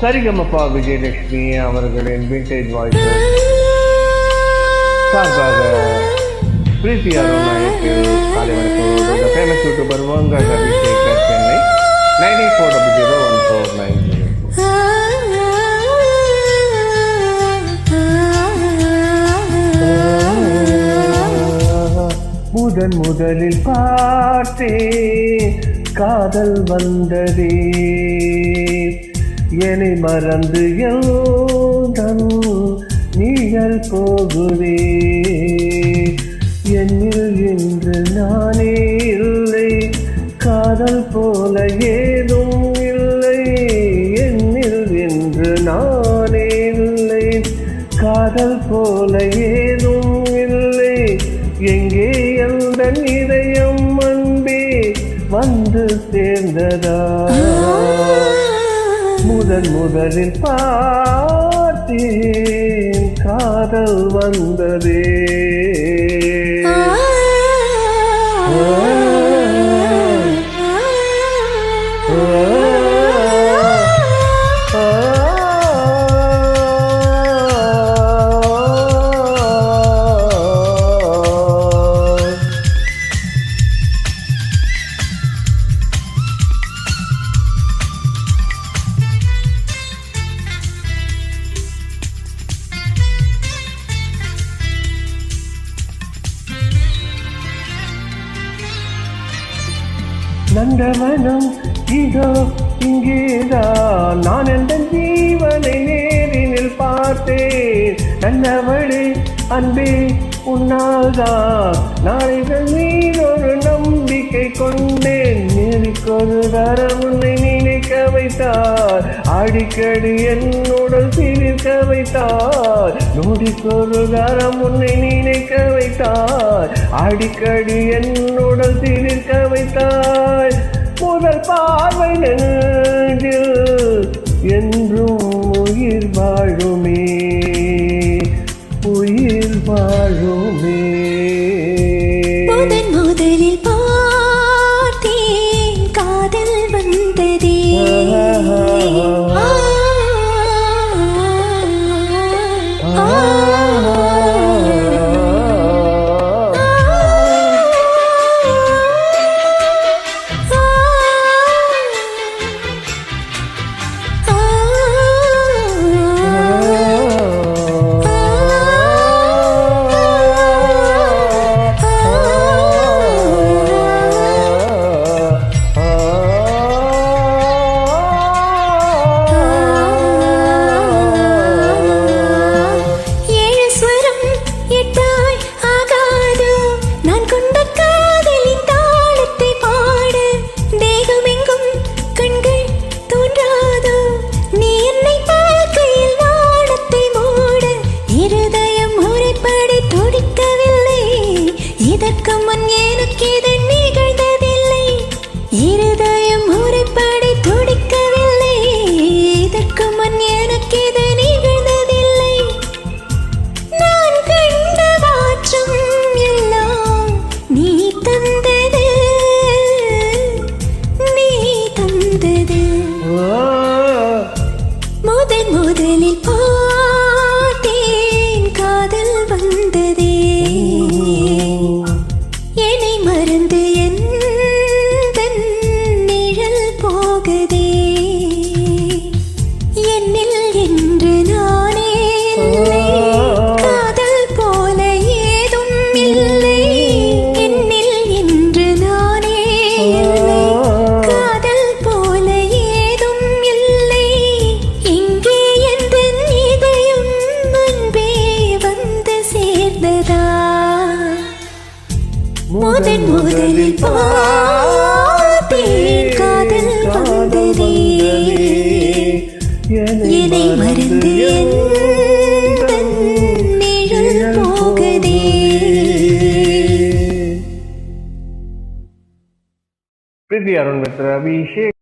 சரிகமப்பா விஜயலட்சுமி அவர்களின் vintage voice சார்பாக பிரீத்தி அருணாயத்தில் காலை வணக்கம் ஃபேமஸ் யூடியூபர் வங்க Ravisekar Chennai nine eight four double zero one four nine முதன் முதலில் பார்த்தே காதல் வந்ததே. என்னை மறந்து எல்தன் நீங்கள் போகுதே. என்னில் இன்று நானே இல்லை காதல் போல ஏதும் இல்லை. என்னில் இன்று நானே இல்லை காதல் போல ஏதும் இல்லை. எங்கே எந்த இதயம் அன்பே வந்து சேர்ந்ததா? முதன் முதலில் பார்த்தேன். காதல் வந்ததே. நந்தவனம் இதோ இங்கேதான் நான் எந்த ஜீவனை நேரினில் பார்த்தேன். நல்லவளே அன்பே உன்னால்தான். நாளைகள் மீது ஒரு நம்பிக்கை கொண்டேன். நேரிக்கொரு தரம் உன்னை நீ அடிக்கடி என்னுடன் சிரிக்க வைத்தார். நொடிக்கொரு தரம் உன்னை நினைக்க வைத்தார். அடிக்கடி என்னுடன் சிரிக்க வைத்தார். முதல் பார்வை நெஞ்சில் என்றும் உயிர்வார் போகுதே என்னில் என்று நானே காதல் போல ஏதும் இல்லை. என்னில் என்று நானே காதல் போல ஏதும் இல்லை. இங்கே எந்த இதயம் அன்பே வந்து சேர்ந்ததா? முதன் முதலில் பா अरुण मित्र अभिषेक